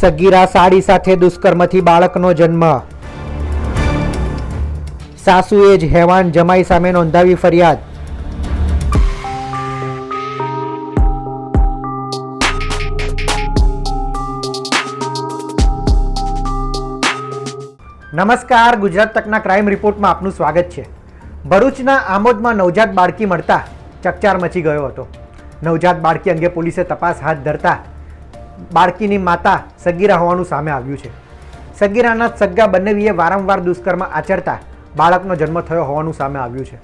સગીરા સાડી સાથે દુષ્કર્મથી બાળકનો જન્મ. સાસુએ જ હેવાન જમાઈ સામે નોંધાવી ફરિયાદ. નમસ્કાર, ગુજરાત તકના ક્રાઇમ રિપોર્ટમાં આપનું સ્વાગત છે. ભરૂચના આમોદમાં નવજાત બાળકી મળતા ચકચાર મચી ગયો હતો. નવજાત બાળકી અંગે પોલીસે તપાસ હાથ ધરતા બાળકીની માતા સગીરા હોવાનું સામે આવ્યું છે. સગીરાના સગ્ગા બંનેવીએ વારંવાર દુષ્કર્મ આચરતા બાળકનો જન્મ થયો હોવાનું સામે આવ્યું છે.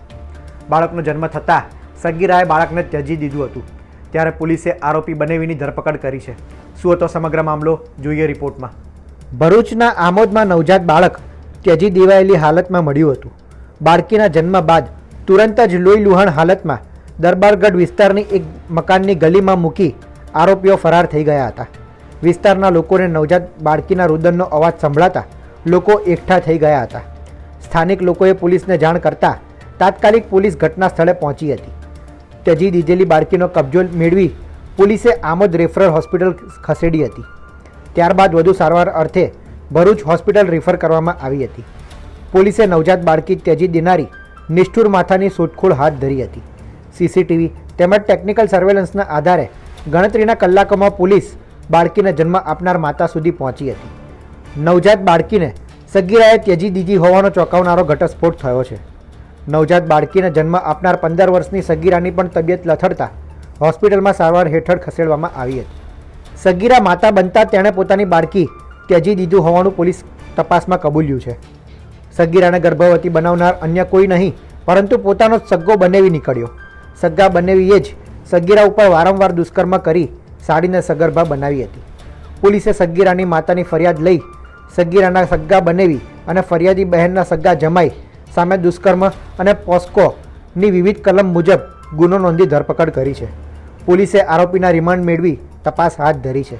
બાળકનો જન્મ થતાં સગીરાએ બાળકને ત્યજી દીધું હતું. ત્યારે પોલીસે આરોપી બનેવીની ધરપકડ કરી છે. શું હતો સમગ્ર મામલો? જોઈએ રિપોર્ટમાં. ભરૂચના આમોદમાં નવજાત બાળક ત્યજી દેવાયેલી હાલતમાં મળ્યું હતું. બાળકીના જન્મ બાદ તુરંત જ લોહી લુહાણ હાલતમાં દરબારગઢ વિસ્તારની એક મકાનની ગલીમાં મૂકી આરોપીઓ ફરાર થઈ ગયા હતા. વિસ્તારના લોકોને નવજાત બાળકીના રુદનનો અવાજ સંભળાતા લોકો એકઠા થઈ ગયા હતા. સ્થાનિક લોકોએ પોલીસને જાણ કરતા તાત્કાલિક પોલીસ ઘટના સ્થળે પહોંચી હતી. ત્યજી દીધેલી બાળકીનો કબજો મેળવી પોલીસે આમોદ રેફરલ હોસ્પિટલ ખસેડી હતી. ત્યારબાદ વધુ સારવાર અર્થે ભરૂચ હોસ્પિટલ રેફર કરવામાં આવી હતી. પોલીસે નવજાત બાળકી ત્યજી દેનારી નિષ્ઠુર માથાની શોધખોળ હાથ ધરી હતી. સીસીટીવી તેમજ ટેકનિકલ સર્વેલન્સના આધારે ગણતરીના કલાકોમાં પોલીસ બાળકીને જન્મ આપનાર માતા સુધી પહોંચી હતી. નવજાત બાળકીને સગીરાએ ત્યજી દીધી હોવાનો ચોંકાવનારો ઘટસ્ફોટ થયો છે. નવજાત બાળકીને જન્મ આપનાર પંદર વર્ષની સગીરાની પણ તબિયત લથડતા હોસ્પિટલમાં સારવાર હેઠળ ખસેડવામાં આવી હતી. સગીરા માતા બનતા તેણે પોતાની બાળકી ત્યજી દીધું હોવાનું પોલીસ તપાસમાં કબૂલ્યું છે. સગીરાને ગર્ભવતી બનાવનાર અન્ય કોઈ નહીં, પરંતુ પોતાનો સગ્ગો બનેવી નીકળ્યો. સગ્ગા બનેવીએ જ સગીરા ઉપર વારંવાર દુષ્કર્મ કરી સાડીને સગર્ભા બનાવી હતી. પોલીસે સગીરાની માતાની ફરિયાદ લઈ સગીરાના સગ્ગા બનેવી અને ફરિયાદી બહેનના સગ્ગા જમાઈ, સામે દુષ્કર્મ અને પોસ્કોની વિવિધ કલમ મુજબ ગુનો નોંધી ધરપકડ કરી છે. પોલીસે આરોપીના રિમાન્ડ મેળવી તપાસ હાથ ધરી છે.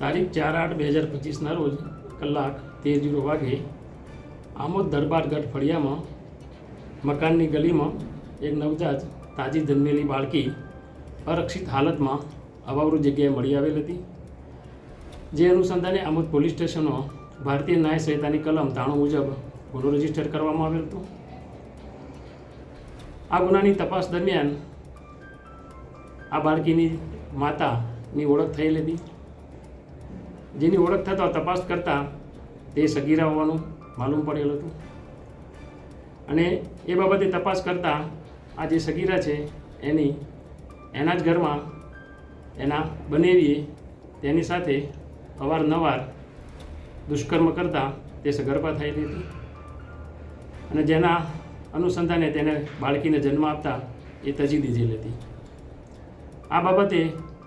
તારીખ ચાર આઠ બે હજાર પચીસના રોજ કલાક તેર જીરો વાગે આમોદ દરબારગઢ ફળિયામાં મકાનની ગલીમાં એક નવજાત તાજી જન્મેલી બાળકી અરક્ષિત હાલતમાં અવાવરૂ જગ્યાએ મળી આવેલ હતી. જે અનુસંધાને આમોદ પોલીસ સ્ટેશનમાં ભારતીય ન્યાય સંહિતાની કલમ ત્રાણું મુજબ ગુનો રજિસ્ટર કરવામાં આવેલ હતો. આ ગુનાની તપાસ દરમિયાન આ બાળકીની માતાની ઓળખ થયેલ હતી. જેની ઓળખ થતાં તપાસ કરતાં તે સગીરા હોવાનું માલુમ પડેલ હતું. અને એ બાબતે તપાસ કરતાં આ જે સગીરા છે, એની, એના જ ઘરમાં એના બનેવીએ, તેની સાથે અવારનવાર દુષ્કર્મ કરતાં તે સગર્ભા થયેલી હતી અને જેના અનુસંધાને તેને બાળકીને જન્મ આપતા એ તજી દીધેલી હતી. આ બાબતે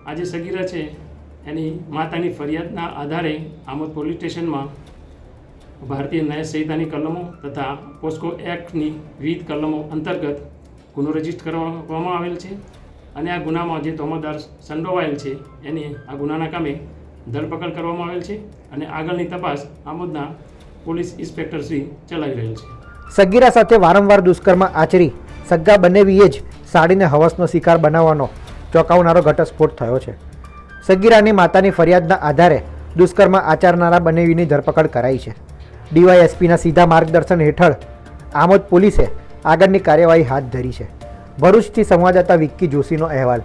આ જે સગીરા છે, એની માતાની ફરિયાદના આધારે આમોદ પોલીસ સ્ટેશનમાં ભારતીય ન્યાય સંહિતાની કલમો તથા પોસ્કો એક્ટની વિવિધ કલમો અંતર્ગત ગુનો રજિસ્ટર કરવામાં આવેલ છે અને આ ગુનામાં જે તોમદાર સંડોવાયેલ છે, એની આ ગુનાના કામે ધરપકડ કરવામાં આવેલ છે અને આગળની તપાસ આમોદના પોલીસ ઇન્સ્પેક્ટર શ્રી ચલાવી રહેલ છે. સગીરા સાથે વારંવાર દુષ્કર્મ આચરી સગ્ગા બનેવીએ જ સાડીને હવસનો શિકાર બનાવવાનો ચોંકાવનારો ઘટસ્ફોટ થયો છે. સગીરાની માતાની ફરિયાદના આધારે દુષ્કર્મ આચરનારા બનેવીની ધરપકડ કરાઈ છે. ડીવાયએસપીના સીધા માર્ગદર્શન હેઠળ આમોદ પોલીસે આગળની કાર્યવાહી હાથ ધરી છે. ભરૂચથી સંવાદદાતા વિક્કી જોશીનો અહેવાલ.